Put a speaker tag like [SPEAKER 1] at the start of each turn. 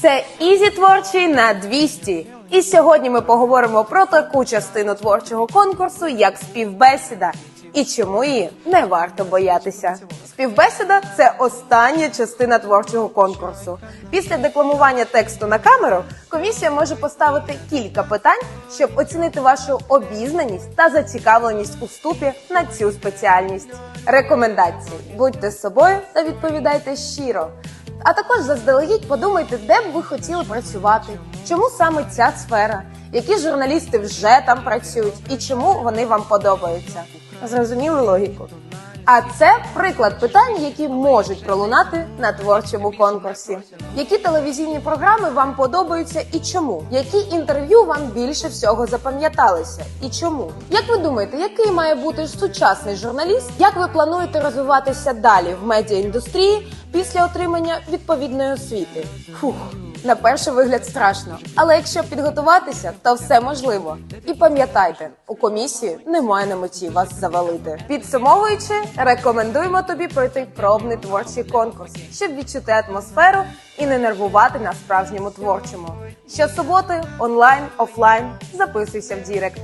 [SPEAKER 1] Це Ізі творчий на 200. І сьогодні ми поговоримо про таку частину творчого конкурсу, як співбесіда, і чому її не варто боятися. Співбесіда це остання частина творчого конкурсу. Після декламування тексту на камеру комісія може поставити кілька питань, щоб оцінити вашу обізнаність та зацікавленість у вступі на цю спеціальність. Рекомендації: будьте собою та відповідайте щиро. А також заздалегідь подумайте, де б ви хотіли працювати, чому саме ця сфера, які журналісти вже там працюють і чому вони вам подобаються. Зрозуміли логіку? А це приклад питань, які можуть пролунати на творчому конкурсі. Які телевізійні програми вам подобаються і чому? Які інтерв'ю вам більше всього запам'яталися і чому? Як ви думаєте, який має бути сучасний журналіст? Як ви плануєте розвиватися далі в медіаіндустрії після отримання відповідної освіти? Фух. На перший вигляд страшно, але якщо підготуватися, то все можливо. І пам'ятайте, у комісії немає на меті вас завалити. Підсумовуючи, рекомендуємо тобі пройти пробний творчий конкурс, щоб відчути атмосферу і не нервувати на справжньому творчому. Щосуботи онлайн, офлайн, записуйся в Дірект.